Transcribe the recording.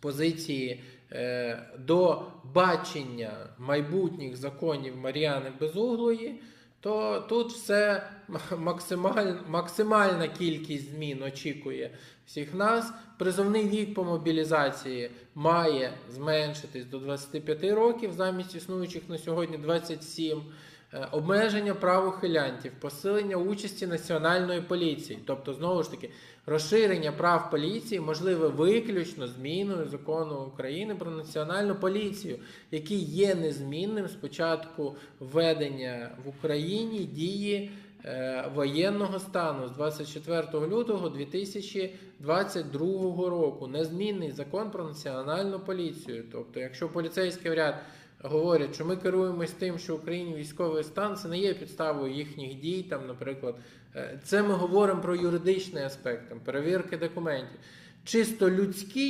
позиції е, до бачення майбутніх законів Мар'яни Безуглої, то тут все максималь, максимальна кількість змін очікує всіх нас. Призовний вік по мобілізації має зменшитись до 25 років замість існуючих на сьогодні 27. Е, Обмеження прав ухилянтів, посилення участі національної поліції, тобто знову ж таки розширення прав поліції можливе виключно зміною закону України про національну поліцію, який є незмінним з початку введення в Україні дії е, воєнного стану з 24 лютого 2022 року. Незмінний закон про національну поліцію. Тобто, якщо поліцейський ряд говорять, що ми керуємось тим, що в Україні військовий стан, це не є підставою їхніх дій. Там, наприклад, Е, це ми говоримо про юридичний аспект, перевірки документів. Чисто людський